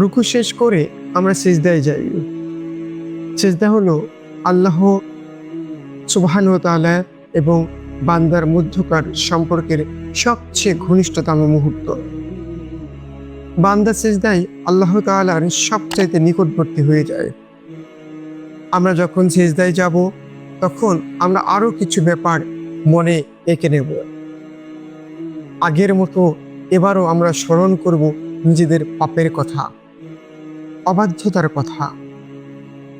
রুকু শেষ করে আমরা সেজদায় যাই। সেজদা হলো আল্লাহ সুবহান তাআলা এবং বান্দার মধ্যকার সম্পর্কের সবচেয়ে ঘনিষ্ঠতম মুহূর্ত। বান্দা সেজদায় আল্লাহ তাআলার সবচাইতে নিকটবর্তী হয়ে যায়। আমরা যখন সেজদায় যাব, তখন আমরা আরও কিছু ব্যাপার মনে এঁকে নেব। আগের মতো এবারও আমরা স্মরণ করব নিজেদের পাপের কথা। অবাধ্যতার কথা।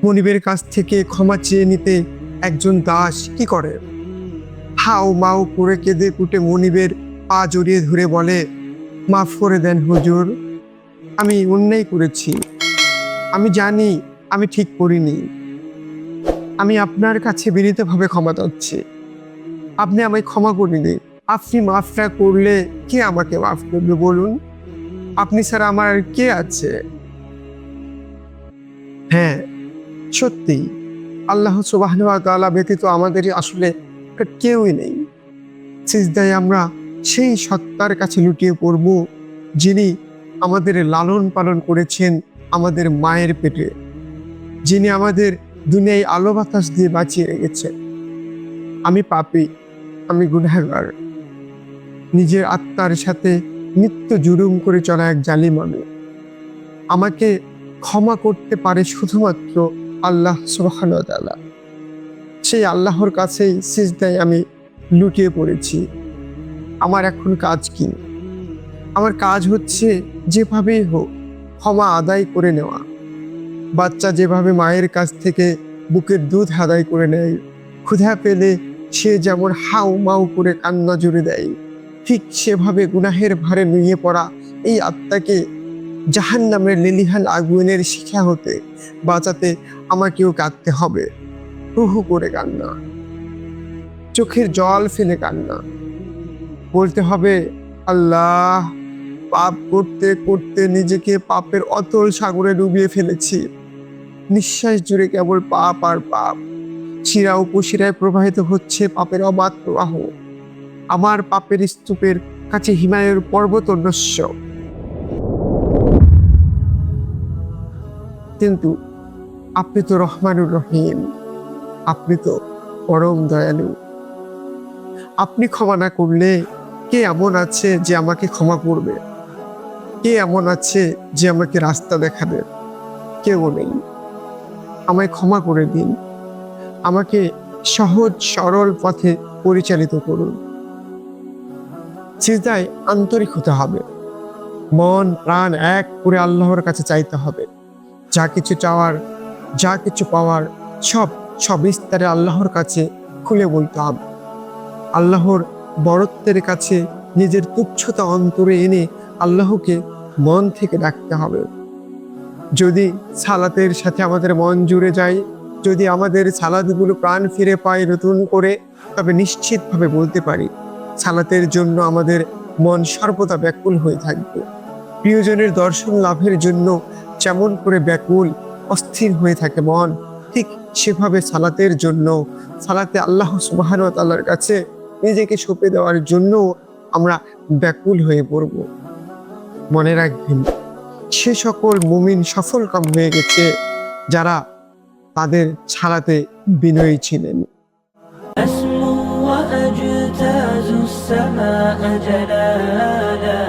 মনিবের কাছ থেকে ক্ষমা চেয়ে নিতে একজন দাস কি করে? হাও মাও করে কেঁদে কুটে মনিবের পা জড়িয়ে ধরে বলে, মাফ করে দেন হুজুর, আমি অন্যায় করেছি। আমি জানি আমি ঠিক করিনি। আমি আপনার কাছে বিনীতভাবে ক্ষমা চাচ্ছি। আপনি আমায় ক্ষমা করে দিন আপনি মাফটা করলে কে আমাকে মাফ করবে বলুন? আপনি স্যার আমার কে আছে? হ্যাঁ সত্যি। আল্লাহ সুবাহ তাআলা ব্যতীত আমাদের আসলে কেউই নেই। সিজদায় আমরা সেই সত্তার কাছে লুটিয়ে পড়ব, যিনি আমাদের লালন পালন করেছেন আমাদের মায়ের পেটে, যিনি আমাদের দুনিয়ায় আলো বাতাস দিয়ে বাঁচিয়ে রেখেছেন। আমি পাপী, আমি গুনাহগার। নিজের আত্মার সাথে নিত্য জুলুম করে চলা এক জালিম আমি। আমাকে ক্ষমা করতে পারে শুধুমাত্র আল্লাহ সুবহান তাআলা। সেই আল্লাহর কাছেই সিজদায় আমি লুটিয়ে পড়েছি। আমার এখন কাজ কি? আমার কাজ হচ্ছে যেভাবেই হোক ক্ষমা আদায় করে নেওয়া। বাচ্চা যেভাবে মায়ের কাছ থেকে বুকের দুধ আদায় করে নেয়, ক্ষুধা পেলে সে যেমন হাউ মাউ করে কান্না জুড়ে দেয়, ঠিক সেভাবে গুনাহের ভারে নুয়ে পড়া এই আত্মাকে জাহান নামের লিলিহান আগুনের শিখা হতে বাঁচাতে আমাকেও কাঁদতে হবে। হু হু করে কান্না। চোখের জল ফেলে কান্না। বলতে হবে, আল্লাহ, পাপ করতে করতে নিজেকে পাপের অতল সাগরে ডুবিয়ে ফেলেছি। নিঃশ্বাস জুড়ে কেবল পাপ আর পাপ। শিরা উপশিরায় প্রবাহিত হচ্ছে পাপের অবাধ প্রবাহ। আমার পাপের স্তূপের কাছে হিমালয়ের পর্বত নস্য কিন্তু আপনি তো রহমানুর রহিম। আপনি তো পরম দয়ালু। আপনি ক্ষমা না করলে কে এমন আছে যে আমাকে ক্ষমা করবে? কে এমন আছে যে আমাকে রাস্তা দেখাবে? কেউ নেই। আমায় ক্ষমা করে দিন। আমাকে সহজ, সরল পথে পরিচালিত করুন। সিজদায় আন্তরিক হতে হবে। মন, প্রাণ এক করে আল্লাহর কাছে চাইতে হবে। যা কিছু চাওয়ার, যা কিছু পাওয়ার, সব সব বিস্তারে আল্লাহর কাছে খুলে বলতে হবে আল্লাহর বড়ত্বের কাছে নিজের তুচ্ছতা অন্তরে এনে আল্লাহকে মন থেকে ডাকতে হবে। যদি সালাতের সাথে আমাদের মন জুড়ে যায়, যদি আমাদের সালাদগুলো প্রাণ ফিরে পায় নতুন করে, তবে নিশ্চিতভাবে বলতে পারি, সালাতের জন্য আমাদের মন সর্বদা ব্যাকুল হয়ে থাকবে। প্রিয়জনের দর্শন লাভের জন্য যেমন করে ব্যাকুল অস্থির হয়ে থাকে মন ঠিক সেভাবে সালাতের জন্য সালাতে আল্লাহ সুবাহান তাল্লার কাছে নিজেকে সঁপে দেওয়ার জন্য আমরা ব্যাকুল হয়ে পড়ব মনে রাখবেন সে সকল মুমিন সফল কাম হয়ে গেছে যারা তাদের ছাড়াতে বিনয়ী ছিলেন أسمو وأجتاز السماء جلالا فأزيد